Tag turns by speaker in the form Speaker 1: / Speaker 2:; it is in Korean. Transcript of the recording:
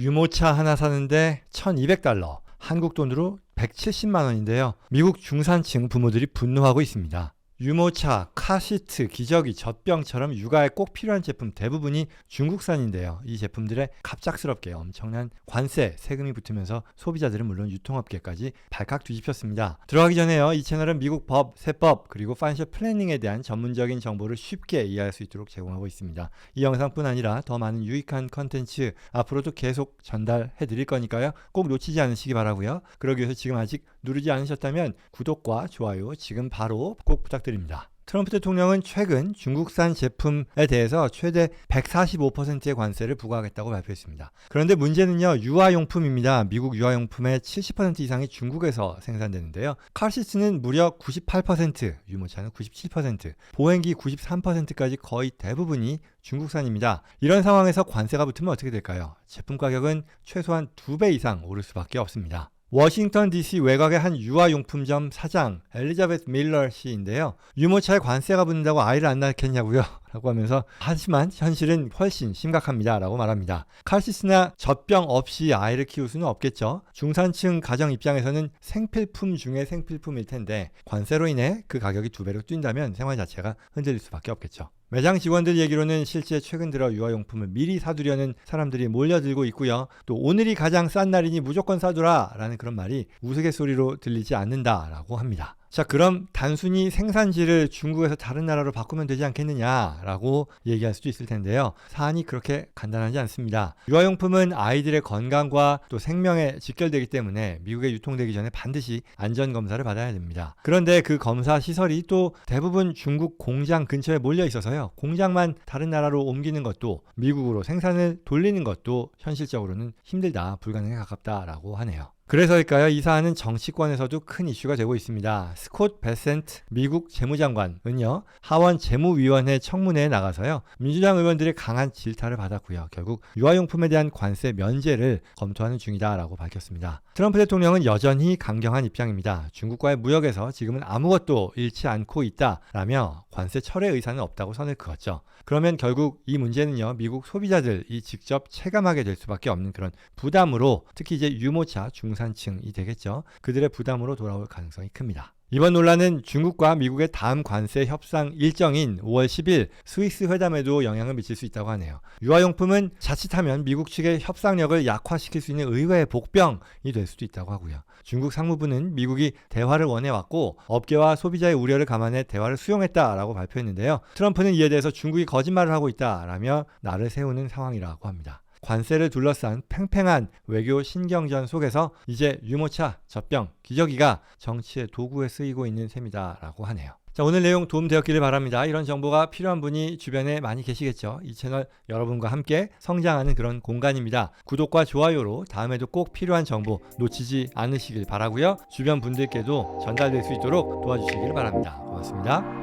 Speaker 1: 유모차 하나 사는데 1200달러, 한국 돈으로 170만 원인데요. 미국 중산층 부모들이 분노하고 있습니다. 유모차, 카시트, 기저귀, 젖병처럼 육아에 꼭 필요한 제품 대부분이 중국산인데요. 이 제품들에 갑작스럽게 엄청난 관세, 세금이 붙으면서 소비자들은 물론 유통업계까지 발칵 뒤집혔습니다. 들어가기 전에요. 이 채널은 미국 법, 세법, 그리고 파이낸셜 플래닝에 대한 전문적인 정보를 쉽게 이해할 수 있도록 제공하고 있습니다. 이 영상뿐 아니라 더 많은 유익한 컨텐츠 앞으로도 계속 전달해 드릴 거니까요. 꼭 놓치지 않으시기 바라고요. 그러기 위해서 지금 아직 누르지 않으셨다면 구독과 좋아요 지금 바로 꼭 부탁드립니다. 트럼프 대통령은 최근 중국산 제품에 대해서 최대 145%의 관세를 부과하겠다고 발표했습니다. 그런데 문제는요, 유아용품입니다. 미국 유아용품의 70% 이상이 중국에서 생산되는데요. 칼시스는 무려 98%, 유모차는 97%, 보행기 93%까지 거의 대부분이 중국산입니다. 이런 상황에서 관세가 붙으면 어떻게 될까요? 제품 가격은 최소한 2배 이상 오를 수밖에 없습니다. 워싱턴 DC 외곽의 한 유아용품점 사장 엘리자베스 밀러 씨인데요. 유모차에 관세가 붙는다고 아이를 안 낳겠냐고요? 라고 하면서 하지만 현실은 훨씬 심각합니다. 라고 말합니다. 칼시스나 젖병 없이 아이를 키울 수는 없겠죠. 중산층 가정 입장에서는 생필품 중에 생필품일 텐데 관세로 인해 그 가격이 두 배로 뛴다면 생활 자체가 흔들릴 수밖에 없겠죠. 매장 직원들 얘기로는 실제 최근 들어 유아용품을 미리 사두려는 사람들이 몰려들고 있고요. 또 오늘이 가장 싼 날이니 무조건 사두라 라는 그런 말이 우스갯소리로 들리지 않는다라고 합니다. 자, 그럼 단순히 생산지를 중국에서 다른 나라로 바꾸면 되지 않겠느냐라고 얘기할 수도 있을 텐데요. 사안이 그렇게 간단하지 않습니다. 유아용품은 아이들의 건강과 또 생명에 직결되기 때문에 미국에 유통되기 전에 반드시 안전 검사를 받아야 됩니다. 그런데 그 검사 시설이 또 대부분 중국 공장 근처에 몰려 있어서요. 공장만 다른 나라로 옮기는 것도 미국으로 생산을 돌리는 것도 현실적으로는 힘들다, 불가능에 가깝다라고 하네요. 그래서일까요? 이 사안은 정치권에서도 큰 이슈가 되고 있습니다. 스콧 베센트 미국 재무장관은요, 하원 재무위원회 청문회에 나가서요, 민주당 의원들의 강한 질타를 받았고요. 결국 유아용품에 대한 관세 면제를 검토하는 중이다라고 밝혔습니다. 트럼프 대통령은 여전히 강경한 입장입니다. 중국과의 무역에서 지금은 아무것도 잃지 않고 있다라며 관세 철회 의사는 없다고 선을 그었죠. 그러면 결국 이 문제는요, 미국 소비자들이 직접 체감하게 될 수밖에 없는 그런 부담으로 특히 이제 유모차 중산층이 되겠죠. 그들의 부담으로 돌아올 가능성이 큽니다. 이번 논란은 중국과 미국의 다음 관세 협상 일정인 5월 10일 스위스 회담에도 영향을 미칠 수 있다고 하네요. 유아용품은 자칫하면 미국 측의 협상력을 약화시킬 수 있는 의외의 복병이 될 수도 있다고 하고요. 중국 상무부는 미국이 대화를 원해왔고 업계와 소비자의 우려를 감안해 대화를 수용했다라고 발표했는데요. 트럼프는 이에 대해서 중국이 거짓말을 하고 있다라며 나를 세우는 상황이라고 합니다. 관세를 둘러싼 팽팽한 외교 신경전 속에서 이제 유모차, 젖병, 기저귀가 정치의 도구에 쓰이고 있는 셈이다라고 하네요. 자, 오늘 내용 도움되었기를 바랍니다. 이런 정보가 필요한 분이 주변에 많이 계시겠죠. 이 채널 여러분과 함께 성장하는 그런 공간입니다. 구독과 좋아요로 다음에도 꼭 필요한 정보 놓치지 않으시길 바라고요. 주변 분들께도 전달될 수 있도록 도와주시길 바랍니다. 고맙습니다.